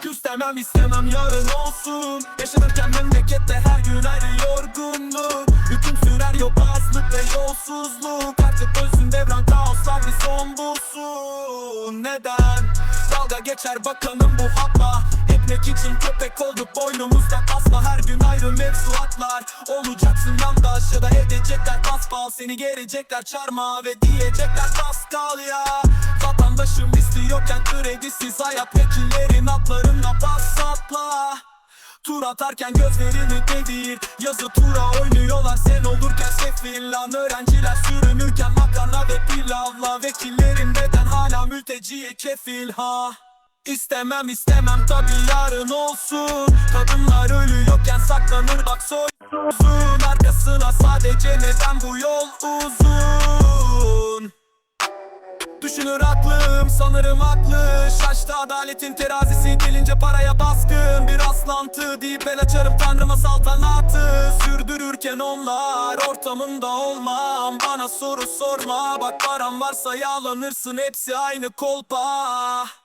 Küstemem istemem yarın olsun. Yaşanırken memlekette her gün ayrı yorgunluk. Hüküm sürer yobazlık ve yolsuzluk. Artık ölsün devran kaoslar bir son bulsun. Neden? Dalga geçer bakalım bu hatla Ekmek için köpek olduk boynumuzda tasma Her gün ayrı mevzuatlar Olacaksın. Yanda aşağıda edecekler paspal. Seni gelecekler çarmıha ve diyecekler Pascal ya. Vatandaşım istiyorken kredisiz hayat. Vekillerin atlarında pasatla Tur atarken gözlerini devir. Yazı tura oynuyorlar. Sen olurken sefil Lan öğrenciler sürünürken makarna ve pilavla. Vekillerin neden hala mülteciye kefil ha İstemem istemem tabi yarın olsun. Kadınlar ölüyorken saklanır bak soysun. Arkasına sadece neden bu yol uzun? Düşünür aklım sanırım haklı. Şaştı adaletin terazisi gelince paraya baskın. Bir aslantı deyip el açarım tanrıma saltanatı. Sürdürürken onlar ortamında olmam. Bana soru sorma bak param varsa yağlanırsın hepsi aynı kolpa